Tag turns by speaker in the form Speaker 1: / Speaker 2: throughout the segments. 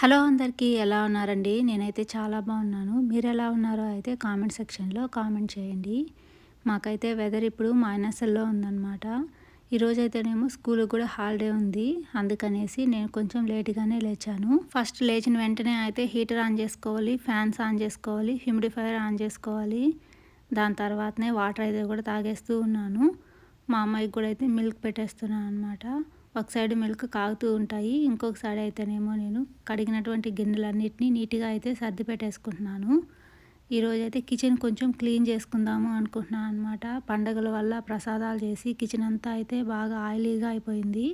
Speaker 1: Hello అందరికీ ఎలా ఉన్నారండి? నేనైతే చాలా బాగున్నాను. మీరు ఎలా ఉన్నారో అయితే కామెంట్ సెక్షన్లో కామెంట్ చేయండి. మాకైతే వెదర్ ఇప్పుడు మైనస్లో ఉందన్నమాట. ఈరోజైతేనేమో స్కూల్ కూడా హాలిడే ఉంది. అందుకనేసి నేను కొంచెం లేట్గానే లేచాను. ఫస్ట్ లేచిన వెంటనే అయితే హీటర్ ఆన్ చేసుకోవాలి ఫ్యాన్స్ ఆన్ చేసుకోవాలి హ్యూమిడిఫైర్ ఆన్ చేసుకోవాలి. దాని తర్వాతనే వాటర్ అయితే కూడా తాగేస్తూ ఉన్నాను. మా అమ్మాయికి కూడా అయితే మిల్క్ పెట్టేస్తున్నాను అనమాట ఒక సైడ్ మిల్క్ కాగుతూ ఉంటాయి ఇంకొక సైడ్ అయితేనేమో నేను కడిగినటువంటి గిన్నెలన్నిటినీ నీట్గా అయితే సర్ది పెట్టేసుకుంటున్నాను. ఈరోజు అయితే కిచెన్ కొంచెం క్లీన్ చేసుకుందాము అనుకుంటున్నాను అనమాట పండగల వల్ల ప్రసాదాలు చేసి కిచెన్ అంతా అయితే బాగా ఆయిలీగా అయిపోయింది.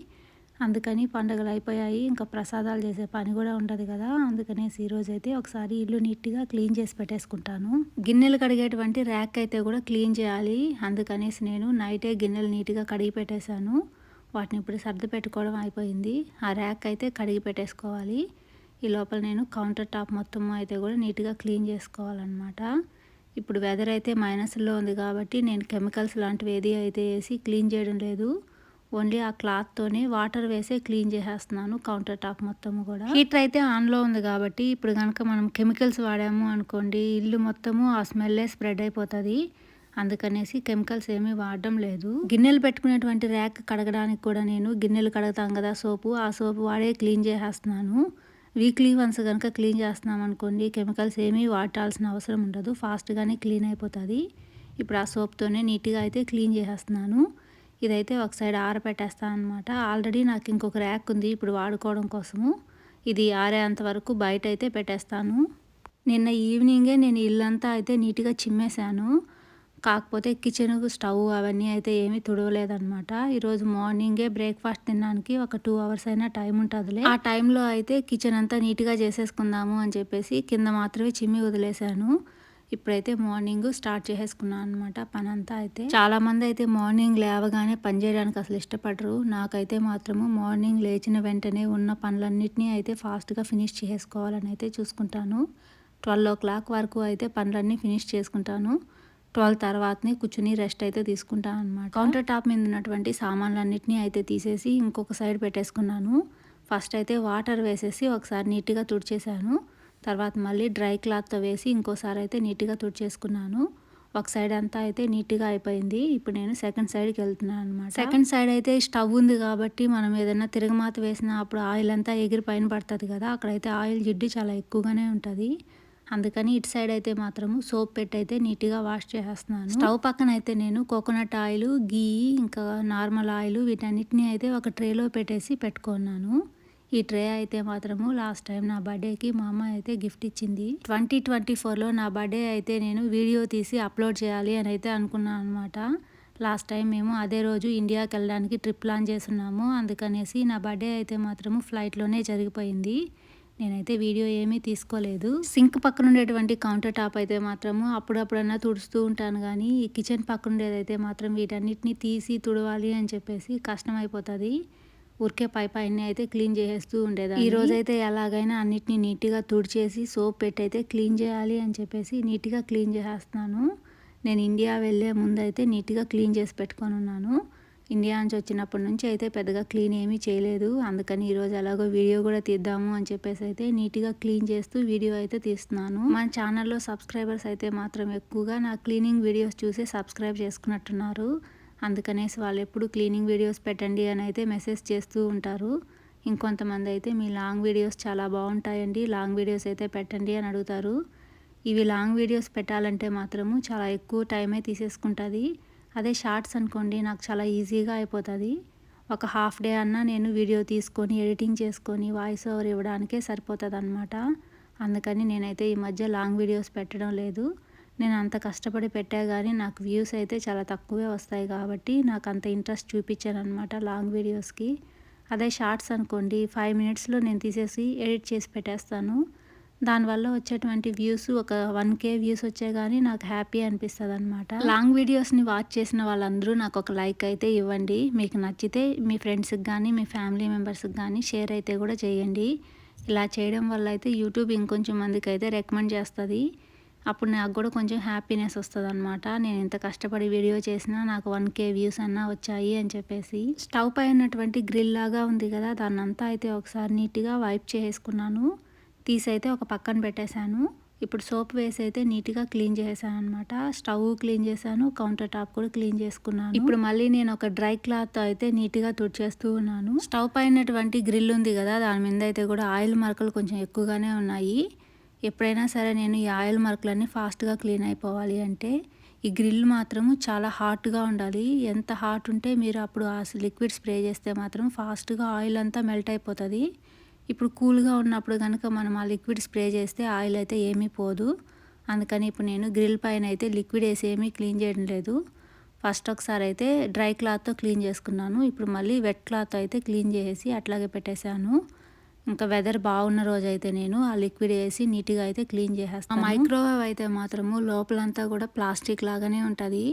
Speaker 1: అందుకని పండగలు అయిపోయాయి ఇంకా ప్రసాదాలు చేసే పని కూడా ఉండదు కదా. అందుకనేసి ఈరోజు అయితే ఒకసారి ఇల్లు నీట్గా క్లీన్ చేసి పెట్టేసుకుంటాను. గిన్నెలు కడిగేటువంటి ర్యాక్ అయితే కూడా క్లీన్ చేయాలి. అందుకనేసి నేను నైటే గిన్నెలు నీట్గా కడిగి పెట్టేశాను. వాటిని ఇప్పుడు సర్ది పెట్టుకోవడం అయిపోయింది. ఆ ర్యాక్ అయితే కడిగి పెట్టేసుకోవాలి. ఈ లోపల నేను కౌంటర్ టాప్ మొత్తం అయితే కూడా నీట్గా క్లీన్ చేసుకోవాలన్నమాట. ఇప్పుడు వెదర్ అయితే మైనస్లో ఉంది కాబట్టి నేను కెమికల్స్ లాంటివి ఏది అయితే వేసి క్లీన్ చేయడం లేదు. ఓన్లీ ఆ క్లాత్తోనే వాటర్ వేసే క్లీన్ చేసేస్తున్నాను కౌంటర్ టాప్ మొత్తము కూడా. హీటర్ అయితే ఆన్లో ఉంది కాబట్టి ఇప్పుడు కనుక మనం కెమికల్స్ వాడాము అనుకోండి ఇల్లు మొత్తము ఆ స్మెల్లే స్ప్రెడ్ అయిపోతుంది. అందుకనేసి కెమికల్స్ ఏమీ వాడడం లేదు. గిన్నెలు పెట్టుకునేటువంటి ర్యాక్ కడగడానికి కూడా నేను గిన్నెలు కడగతాం కదా సోపు ఆ సోపు వాడే క్లీన్ చేసేస్తున్నాను. వీక్లీ వన్స్ కనుక క్లీన్ చేస్తున్నాం అనుకోండి కెమికల్స్ ఏమీ వాడాల్సిన అవసరం ఉండదు ఫాస్ట్గానే క్లీన్ అయిపోతుంది. ఇప్పుడు ఆ సోప్తోనే నీట్గా అయితే క్లీన్ చేసేస్తున్నాను. ఇదైతే ఒక సైడ్ ఆరపెట్టేస్తాను అనమాట ఆల్రెడీ నాకు ఇంకొక ర్యాక్ ఉంది ఇప్పుడు వాడుకోవడం కోసము. ఇది ఆరేంత వరకు బయట అయితే పెట్టేస్తాను. నిన్న ఈవినింగే నేను ఇల్లంతా అయితే నీట్గా చిమ్మేశాను. కాకపోతే కిచెన్ స్టవ్ అవన్నీ అయితే ఏమీ తుడవలేదనమాట ఈరోజు మార్నింగే బ్రేక్ఫాస్ట్ తినడానికి ఒక టూ అవర్స్ అయినా టైం ఉంటుందిలే. ఆ టైంలో అయితే కిచెన్ అంతా నీట్గా చేసేసుకుందాము అని చెప్పేసి కింద మాత్రమే చిమ్మి వదిలేశాను. ఇప్పుడైతే మార్నింగ్ స్టార్ట్ చేసేసుకున్నాను అనమాట పని అంతా అయితే. చాలా మంది అయితే మార్నింగ్ లేవగానే పని చేయడానికి అసలు ఇష్టపడరు. నాకైతే మాత్రము మార్నింగ్ లేచిన వెంటనే ఉన్న పనులన్నింటినీ అయితే ఫాస్ట్గా ఫినిష్ చేసుకోవాలని అయితే చూసుకుంటాను. ట్వెల్వ్ ఓ క్లాక్ వరకు అయితే పనులన్నీ ఫినిష్ చేసుకుంటాను. ట్వెల్వ్ తర్వాతనే కూర్చుని రెస్ట్ అయితే తీసుకుంటాను అనమాట కౌంటర్ టాప్ మీద ఉన్నటువంటి సామాన్లన్నింటినీ అయితే తీసేసి ఇంకొక సైడ్ పెట్టేసుకున్నాను. ఫస్ట్ అయితే వాటర్ వేసేసి ఒకసారి నీట్గా తుడిచేసాను తర్వాత మళ్ళీ డ్రై క్లాత్తో వేసి ఇంకోసారి అయితే నీట్గా తుడిచేసుకున్నాను. ఒక సైడ్ అంతా అయితే నీట్గా అయిపోయింది. ఇప్పుడు నేను సెకండ్ సైడ్కి వెళ్తున్నాను అనమాట సెకండ్ సైడ్ అయితే స్టవ్ ఉంది కాబట్టి మనం ఏదైనా తిరగమాత వేసినా అప్పుడు ఆయిల్ అంతా ఎగిరి పైన పడుతుంది కదా అక్కడైతే ఆయిల్ జిడ్డు చాలా ఎక్కువగానే ఉంటుంది. అందుకని ఇటు సైడ్ అయితే మాత్రము సోప్ పెట్టి అయితే నీట్గా వాష్ చేసేస్తున్నాను. స్టవ్ పక్కన అయితే నేను కోకోనట్ ఆయిల్ గీ ఇంకా నార్మల్ ఆయిల్ వీటన్నిటిని అయితే ఒక ట్రేలో పెట్టేసి పెట్టుకున్నాను. ఈ ట్రే అయితే మాత్రము లాస్ట్ టైం నా బర్త్డేకి మా అమ్మ అయితే గిఫ్ట్ ఇచ్చింది. ట్వంటీ ట్వంటీ ఫోర్లో నా బర్త్డే అయితే నేను వీడియో తీసి అప్లోడ్ చేయాలి అని అయితే అనుకున్నాను అనమాట లాస్ట్ టైం మేము అదే రోజు ఇండియాకి వెళ్ళడానికి ట్రిప్ ప్లాన్ చేస్తున్నాము. అందుకనేసి నా బర్త్డే అయితే మాత్రము ఫ్లైట్లోనే జరిగిపోయింది. నేనైతే వీడియో ఏమీ తీసుకోలేదు. సింక్ పక్కన ఉండేటువంటి కౌంటర్ టాప్ అయితే మాత్రము అప్పుడప్పుడన్నా తుడుస్తూ ఉంటాను కానీ ఈ కిచెన్ పక్కన ఉండేదైతే మాత్రం వీటన్నిటిని తీసి తుడవాలి అని చెప్పేసి కష్టం అయిపోతుంది ఉరికే పై పైన అయితే క్లీన్ చేసేస్తూ ఉండేది ఈ రోజైతే ఎలాగైనా అన్నిటిని నీట్గా తుడిచేసి సోప్ పెట్టి అయితే క్లీన్ చేయాలి అని చెప్పేసి నీట్గా క్లీన్ చేసేస్తున్నాను. నేను ఇండియా వెళ్ళే ముందు అయితే నీట్గా క్లీన్ చేసి పెట్టుకొని ఉన్నాను. ఇండియా నుంచి వచ్చినప్పటి నుంచి అయితే పెద్దగా క్లీన్ ఏమీ చేయలేదు. అందుకని ఈరోజు అలాగో వీడియో కూడా తీద్దాము అని చెప్పేసి అయితే నీట్గా క్లీన్ చేస్తూ వీడియో అయితే తీస్తున్నాను. మన ఛానల్లో సబ్స్క్రైబర్స్ అయితే మాత్రం ఎక్కువగా నా క్లీనింగ్ వీడియోస్ చూసి సబ్స్క్రైబ్ చేసుకున్నట్టున్నారు. అందుకనేసి వాళ్ళు ఎప్పుడు క్లీనింగ్ వీడియోస్ పెట్టండి అని అయితే మెసేజ్ చేస్తూ ఉంటారు. ఇంకొంతమంది అయితే మీ లాంగ్ వీడియోస్ చాలా బాగుంటాయండి లాంగ్ వీడియోస్ అయితే పెట్టండి అని అడుగుతారు. ఇవి లాంగ్ వీడియోస్ పెట్టాలంటే మాత్రము చాలా ఎక్కువ టైమే తీసేసుకుంటుంది. అదే షార్ట్స్ అనుకోండి నాకు చాలా ఈజీగా అయిపోతుంది. ఒక హాఫ్ డే అన్నా నేను వీడియో తీసుకొని ఎడిటింగ్ చేసుకొని వాయిస్ ఓవర్ ఇవ్వడానికే సరిపోతుంది అనమాట అందుకని నేనైతే ఈ మధ్య లాంగ్ వీడియోస్ పెట్టడం లేదు. నేను అంత కష్టపడి పెట్టా కానీ నాకు వ్యూస్ అయితే చాలా తక్కువే వస్తాయి కాబట్టి నాకు అంత ఇంట్రెస్ట్ చూపించాను అనమాట లాంగ్ వీడియోస్కి. అదే షార్ట్స్ అనుకోండి ఫైవ్ మినిట్స్లో నేను తీసేసి ఎడిట్ చేసి పెట్టేస్తాను. దానివల్ల వచ్చేటువంటి వ్యూస్ ఒక వన్ కే వ్యూస్ వచ్చే కానీ నాకు హ్యాపీ అనిపిస్తుంది అనమాట లాంగ్ వీడియోస్ని వాచ్ చేసిన వాళ్ళందరూ నాకు ఒక లైక్ అయితే ఇవ్వండి. మీకు నచ్చితే మీ ఫ్రెండ్స్కి కానీ మీ ఫ్యామిలీ మెంబర్స్కి కానీ షేర్ అయితే కూడా చేయండి. ఇలా చేయడం వల్ల అయితే యూట్యూబ్ ఇంకొంచెం మందికి అయితే రికమెండ్ చేస్తుంది. అప్పుడు నాకు కూడా కొంచెం హ్యాపీనెస్ వస్తుంది అనమాట నేను ఇంత కష్టపడి వీడియో చేసినా నాకు వన్ కే వ్యూస్ అన్నా వచ్చాయి అని చెప్పేసి. స్టవ్ పై ఉన్నటువంటి గ్రిల్ లాగా ఉంది కదా దాన్నంతా అయితే ఒకసారి నీట్గా వైప్ చేసుకున్నాను. తీసైతే ఒక పక్కన పెట్టేశాను. ఇప్పుడు సోప్ వేసి అయితే నీట్గా క్లీన్ చేశాను అనమాట స్టవ్ క్లీన్ చేశాను కౌంటర్ టాప్ కూడా క్లీన్ చేసుకున్నాను. ఇప్పుడు మళ్ళీ నేను ఒక డ్రై క్లాత్ అయితే నీట్గా తుడిచేస్తూ ఉన్నాను. స్టవ్ పైనటువంటి గ్రిల్ ఉంది కదా దాని మీద అయితే కూడా ఆయిల్ మరకలు కొంచెం ఎక్కువగానే ఉన్నాయి. ఎప్పుడైనా సరే నేను ఈ ఆయిల్ మరకలన్నీ ఫాస్ట్గా క్లీన్ అయిపోవాలి అంటే ఈ గ్రిల్ మాత్రము చాలా హాట్గా ఉండాలి. ఎంత హాట్ ఉంటే మీరు అప్పుడు ఆ లిక్విడ్ స్ప్రే చేస్తే మాత్రం ఫాస్ట్గా ఆయిల్ అంతా మెల్ట్ అయిపోతుంది. ఇప్పుడు కూల్గా ఉన్నప్పుడు కనుక మనం ఆ లిక్విడ్ స్ప్రే చేస్తే ఆయిల్ అయితే ఏమీ పోదు. అందుకని ఇప్పుడు నేను గ్రిల్ పైన అయితే లిక్విడ్ వేసి ఏమీ క్లీన్ చేయడం లేదు. ఫస్ట్ ఒకసారి అయితే డ్రై క్లాత్తో క్లీన్ చేసుకున్నాను. ఇప్పుడు మళ్ళీ వెట్ క్లాత్ అయితే క్లీన్ చేసి అట్లాగే పెట్టేశాను. ఇంకా వెదర్ బాగున్న రోజు అయితే నేను ఆ లిక్విడ్ వేసి నీట్గా అయితే క్లీన్ చేసేస్తాను. మైక్రోవేవ్ అయితే మాత్రము లోపలంతా కూడా ప్లాస్టిక్ లాగానే ఉంటుంది.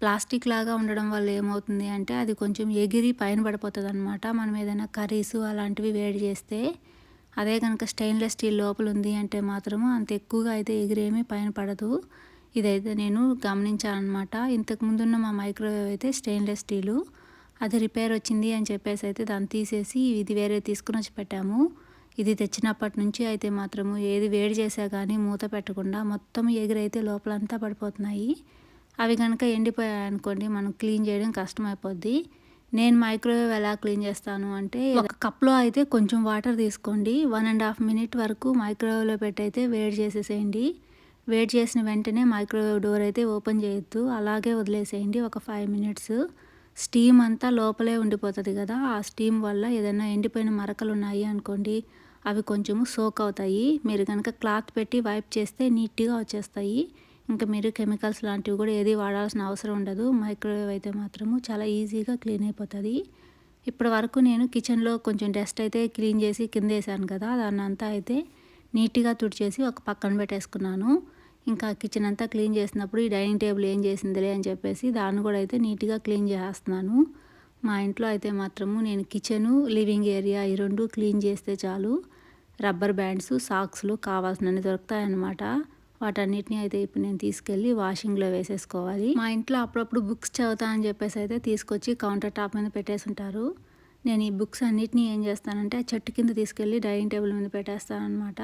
Speaker 1: ప్లాస్టిక్ లాగా ఉండడం వల్ల ఏమవుతుంది అంటే అది కొంచెం ఎగిరి పైన పడిపోతుంది అనమాట మనం ఏదైనా కర్రీస్ అలాంటివి వేడి చేస్తే అదే కనుక స్టెయిన్లెస్ స్టీల్ లోపల ఉంది అంటే మాత్రము అంత ఎక్కువగా అయితే ఎగిరేమీ పైన పడదు. ఇదైతే నేను గమనించానమాట ఇంతకుముందున్న మా మైక్రోవేవ్ అయితే స్టెయిన్లెస్ స్టీలు. అది రిపేర్ వచ్చింది అని చెప్పేసి అయితే దాన్ని తీసేసి ఇది వేరే తీసుకుని వచ్చి పెట్టాము. ఇది తెచ్చినప్పటి నుంచి అయితే మాత్రము ఏది వేడి చేసా కానీ మూత పెట్టకుండా మొత్తం ఎగిరైతే లోపలంతా పడిపోతున్నాయి. అవి కనుక ఎండిపోయాయి అనుకోండి మనం క్లీన్ చేయడం కష్టమైపోద్ది. నేను మైక్రోవేవ్ ఎలా క్లీన్ చేస్తాను అంటే ఒక కప్లో అయితే కొంచెం వాటర్ తీసుకోండి. వన్ అండ్ హాఫ్ మినిట్ వరకు మైక్రోవేవ్లో పెట్టి అయితే వేడి చేసేసేయండి. వేడి చేసిన వెంటనే మైక్రోవేవ్ డోర్ అయితే ఓపెన్ చేయొద్దు. అలాగే వదిలేసేయండి ఒక ఫైవ్ మినిట్స్. స్టీమ్ అంతా లోపలే ఉండిపోతుంది కదా ఆ స్టీమ్ వల్ల ఏదైనా ఎండిపోయిన మరకలు ఉన్నాయి అనుకోండి అవి కొంచెము సోక్ అవుతాయి. మీరు కనుక క్లాత్ పెట్టి వైప్ చేస్తే నీట్గా వచ్చేస్తాయి. ఇంకా మీరు కెమికల్స్ లాంటివి కూడా ఏది వాడాల్సిన అవసరం ఉండదు. మైక్రోవేవ్ అయితే మాత్రము చాలా ఈజీగా క్లీన్ అయిపోతుంది. ఇప్పటి వరకు నేను కిచెన్లో కొంచెం డస్ట్ అయితే క్లీన్ చేసి కింద వేసాను కదా దాన్ని అంతా అయితే నీట్గా తుడిచేసి ఒక పక్కన పెట్టేసుకున్నాను. ఇంకా కిచెన్ అంతా క్లీన్ చేసినప్పుడు ఈ డైనింగ్ టేబుల్ ఏం చేసిందిలే అని చెప్పేసి దాన్ని కూడా అయితే నీట్గా క్లీన్ చేస్తున్నాను మా ఇంట్లో అయితే మాత్రము నేను కిచెను లివింగ్ ఏరియా ఈ రెండు క్లీన్ చేస్తే చాలు. రబ్బర్ బ్యాండ్స్ సాక్స్లు కావాల్సినవి దొరుకుతాయన్నమాట. వాటన్నిటిని అయితే ఇప్పుడు నేను తీసుకెళ్ళి వాషింగ్లో వేసేసుకోవాలి. మా ఇంట్లో అప్పుడప్పుడు బుక్స్ చదువుతా అని చెప్పేసి అయితే తీసుకొచ్చి కౌంటర్ టాప్ మీద పెట్టేసి ఉంటారు. నేను ఈ బుక్స్ అన్నిటినీ ఏం చేస్తానంటే చెట్టు కింద తీసుకెళ్ళి డైనింగ్ టేబుల్ మీద పెట్టేస్తాను అనమాట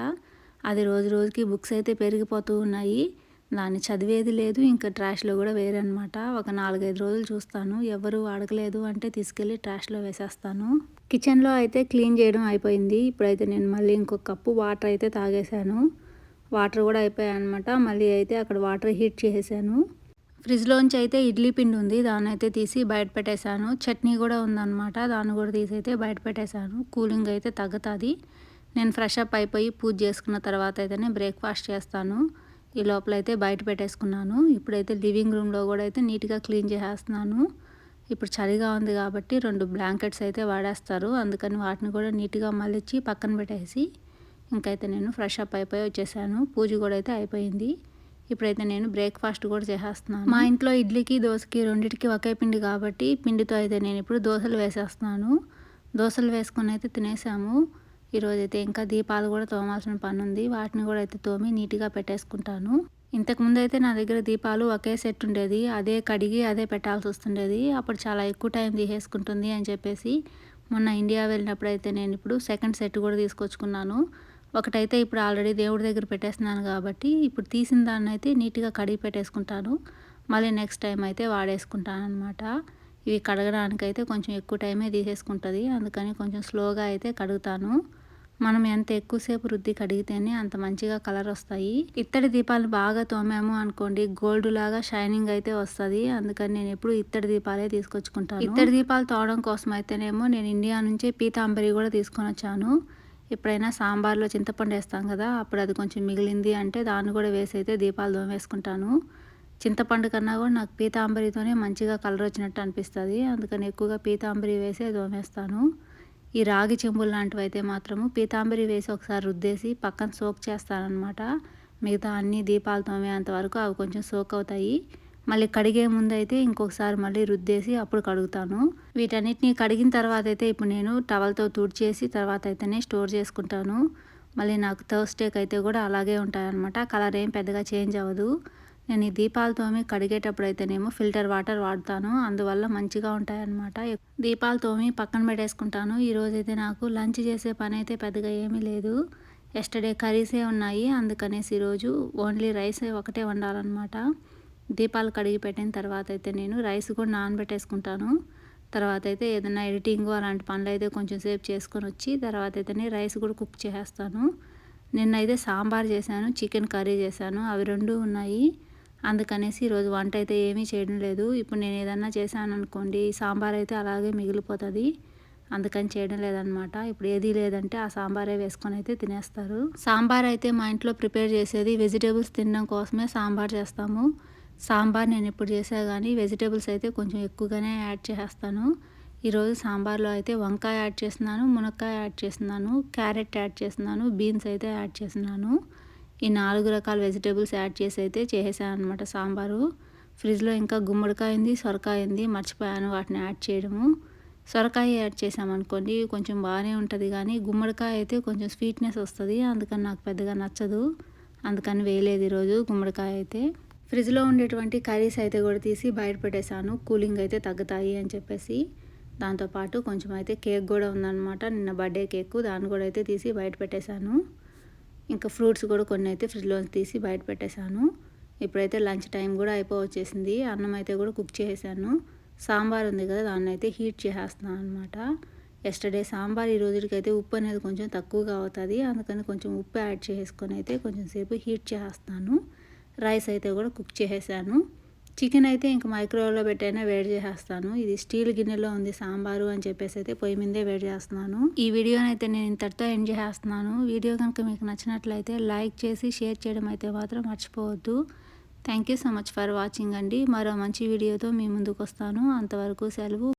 Speaker 1: అది రోజు రోజుకి బుక్స్ అయితే పెరిగిపోతూ ఉన్నాయి. దాన్ని చదివేది లేదు ఇంకా ట్రాష్లో కూడా వేరనమాట ఒక నాలుగైదు రోజులు చూస్తాను. ఎవరు అడగలేదు అంటే తీసుకెళ్ళి ట్రాష్లో వేసేస్తాను. కిచెన్లో అయితే క్లీన్ చేయడం అయిపోయింది. ఇప్పుడైతే నేను మళ్ళీ ఇంకొక కప్పు వాటర్ అయితే తాగేశాను. వాటర్ కూడా అయిపోయాయి అనమాట మళ్ళీ అయితే అక్కడ వాటర్ హీట్ చేసేసాను. ఫ్రిడ్జ్లోంచి అయితే ఇడ్లీ పిండి ఉంది దాన్ని అయితే తీసి బయట పెట్టేశాను. చట్నీ కూడా ఉందన్నమాట దాన్ని కూడా తీసి అయితే బయట పెట్టేశాను. కూలింగ్ అయితే తగ్గుతుంది. నేను ఫ్రెష్ అప్ అయిపోయి పూజ చేసుకున్న తర్వాత అయితేనే బ్రేక్ఫాస్ట్ చేస్తాను. ఈ లోపల అయితే బయట పెట్టేసుకున్నాను. ఇప్పుడైతే లివింగ్ రూమ్లో కూడా అయితే నీట్గా క్లీన్ చేసేస్తున్నాను. ఇప్పుడు చలిగా ఉంది కాబట్టి రెండు బ్లాంకెట్స్ అయితే వాడేస్తారు. అందుకని వాటిని కూడా నీట్గా మళ్ళీ పక్కన పెట్టేసి ఇంకైతే నేను ఫ్రెష్ అప్ అయిపోయి వచ్చేసాను. పూజ కూడా అయితే అయిపోయింది. ఇప్పుడైతే నేను బ్రేక్ఫాస్ట్ కూడా చేసేస్తున్నాను. మా ఇంట్లో ఇడ్లీకి దోశకి రెండింటికి ఒకే పిండి కాబట్టి పిండితో అయితే నేను ఇప్పుడు దోశలు వేసేస్తున్నాను. దోశలు వేసుకొని అయితే తినేసాము. ఈరోజైతే ఇంకా దీపాలు కూడా తోమాల్సిన పని ఉంది. వాటిని కూడా అయితే తోమి నీట్గా పెట్టేసుకుంటాను. ఇంతకుముందు అయితే నా దగ్గర దీపాలు ఒకే సెట్ ఉండేది. అదే కడిగి అదే పెట్టాల్సి వస్తుండేది. అప్పుడు చాలా ఎక్కువ టైం తీసేసుకుంటుంది అని చెప్పేసి మొన్న ఇండియా వెళ్ళినప్పుడు అయితే నేను ఇప్పుడు సెకండ్ సెట్ కూడా తీసుకొచ్చుకున్నాను. ఒకటైతే ఇప్పుడు ఆల్రెడీ దేవుడి దగ్గర పెట్టేస్తున్నాను కాబట్టి ఇప్పుడు తీసిన దాన్ని అయితే నీట్గా కడిగి పెట్టేసుకుంటాను. మళ్ళీ నెక్స్ట్ టైం అయితే వాడేసుకుంటాను అనమాట ఇవి కడగడానికైతే కొంచెం ఎక్కువ టైమే తీసేసుకుంటుంది. అందుకని కొంచెం స్లోగా అయితే కడుగుతాను. మనం ఎంత ఎక్కువసేపు రుద్ది కడిగితేనే అంత మంచిగా కలర్ వస్తాయి. ఇత్తడి దీపాలు బాగా తోమాము అనుకోండి గోల్డ్ లాగా షైనింగ్ అయితే వస్తుంది. అందుకని నేను ఎప్పుడు ఇత్తడి దీపాలే తీసుకొచ్చుకుంటాను. ఇత్తడి దీపాలు తోవడం కోసం అయితేనేమో నేను ఇండియా నుంచే పీతాంబరి కూడా తీసుకొని వచ్చాను ఎప్పుడైనా సాంబార్లో చింతపండు వేస్తాం కదా అప్పుడు అది కొంచెం మిగిలింది అంటే దాన్ని కూడా వేసి అయితే దీపాలు దోమేసుకుంటాను చింతపండు కన్నా కూడా నాకు పీతాంబరితోనే మంచిగా కలర్ వచ్చినట్టు అనిపిస్తుంది. అందుకని ఎక్కువగా పీతాంబరి వేసే దోమేస్తాను ఈ రాగి చెంబులు లాంటివి అయితే మాత్రము పీతాంబరి వేసి ఒకసారి రుద్దేసి పక్కన సోక్ చేస్తానమాట మిగతా అన్ని దీపాలు తోమేంత వరకు అవి కొంచెం సోక్ అవుతాయి. మళ్ళీ కడిగే ముందు అయితే ఇంకొకసారి మళ్ళీ రుద్దేసి అప్పుడు కడుగుతాను. వీటన్నిటిని కడిగిన తర్వాత అయితే ఇప్పుడు నేను టవల్తో తుడిచేసి తర్వాత అయితేనే స్టోర్ చేసుకుంటాను. మళ్ళీ నాకు థర్స్డేకి అయితే కూడా అలాగే ఉంటాయన్నమాట. కలర్ ఏం పెద్దగా చేంజ్ అవ్వదు. నేను ఈ దీపాలతోమి కడిగేటప్పుడు అయితేనేమో ఫిల్టర్ వాటర్ వాడతాను. అందువల్ల మంచిగా ఉంటాయన్నమాట. దీపాలతోమి పక్కన పెట్టేసుకుంటాను. ఈరోజు అయితే నాకు లంచ్ చేసే పని అయితే పెద్దగా ఏమీ లేదు. ఎస్టర్డే కర్రీసే ఉన్నాయి. అందుకనేసి ఈరోజు ఓన్లీ రైస్ ఒకటే వండాలన్నమాట. దీపాలు కడిగి పెట్టిన తర్వాత అయితే నేను రైస్ కూడా నానబెట్టేసుకుంటాను. తర్వాత అయితే ఏదైనా ఎడిటింగ్ అలాంటి పనులు అయితే కొంచెం సేపు చేసుకొని వచ్చి తర్వాత అయితే రైస్ కూడా కుక్ చేసేస్తాను. నిన్నైతే సాంబార్ చేశాను చికెన్ కర్రీ చేశాను అవి రెండు ఉన్నాయి. అందుకనేసి ఈరోజు వంట అయితే ఏమీ చేయడం లేదు. ఇప్పుడు నేను ఏదన్నా చేశాను అనుకోండి సాంబార్ అయితే అలాగే మిగిలిపోతుంది. అందుకని చేయడం లేదనమాట. ఇప్పుడు ఏది లేదంటే ఆ సాంబారే వేసుకొని అయితే తినేస్తారు. సాంబార్ అయితే మా ఇంట్లో ప్రిపేర్ చేసేది వెజిటేబుల్స్ తినడం కోసమే సాంబార్ చేస్తాము. సాంబార్ నేను ఎప్పుడు చేసా కానీ వెజిటేబుల్స్ అయితే కొంచెం ఎక్కువగానే యాడ్ చేస్తాను ఈరోజు సాంబార్లో అయితే వంకాయ యాడ్ చేస్తున్నాను మునక్కాయ యాడ్ చేస్తున్నాను క్యారెట్ యాడ్ చేస్తున్నాను బీన్స్ అయితే యాడ్ చేస్తున్నాను. ఈ నాలుగు రకాల వెజిటేబుల్స్ యాడ్ చేసి అయితే చేసాను అనమాట సాంబారు. ఫ్రిడ్జ్లో ఇంకా గుమ్మడికాయ ఉంది సొరకాయ ఉంది మర్చిపోయాను వాటిని యాడ్ చేయడము. సొరకాయ యాడ్ చేసామనుకోండి కొంచెం బాగానే ఉంటుంది కానీ గుమ్మడికాయ అయితే కొంచెం స్వీట్నెస్ వస్తుంది అందుకని నాకు పెద్దగా నచ్చదు. అందుకని వేయలేదు ఈరోజు గుమ్మడికాయ అయితే. ఫ్రిడ్జ్లో ఉండేటువంటి కర్రీస్ అయితే కూడా తీసి బయట పెట్టేశాను. కూలింగ్ అయితే తగ్గుతాయి అని చెప్పేసి. దాంతోపాటు కొంచెం అయితే కేక్ కూడా ఉందన్నమాట. నిన్న బర్త్డే కేక్. దాన్ని కూడా అయితే తీసి బయట పెట్టేశాను. ఇంకా ఫ్రూట్స్ కూడా కొన్ని అయితే ఫ్రిడ్జ్లో తీసి బయట పెట్టేశాను. ఇప్పుడైతే లంచ్ టైం కూడా అయిపోవచ్చేసింది. అన్నం అయితే కూడా కుక్ చేసేసాను. సాంబార్ ఉంది కదా దాన్ని అయితే హీట్ చేసేస్తున్నాను అనమాట ఎస్టర్డే సాంబార్ ఈ రోజుకైతే ఉప్పు అనేది కొంచెం తక్కువగా అవుతుంది. అందుకని కొంచెం ఉప్పు యాడ్ చేసుకొని అయితే కొంచెం సేపు హీట్ చేసేస్తాను రైస్ అయితే కూడా కుక్ చేసేసాను. చికెన్ అయితే ఇంక మైక్రోవేవ్లో పెట్టైనా వేడి చేసేస్తాను. ఇది స్టీల్ గిన్నెలో ఉంది సాంబారు అని చెప్పేసి అయితే పొయ్యి మీదే వేడి చేస్తున్నాను. ఈ వీడియోని అయితే నేను ఇంతటితో ఎండ్ చేస్తున్నాను వీడియో కనుక మీకు నచ్చినట్లయితే లైక్ చేసి షేర్ చేయడం అయితే మాత్రం మర్చిపోవద్దు. Thank you so much for watching అండి. మరో మంచి వీడియోతో మీ ముందుకు వస్తాను అంతవరకు సెలవు.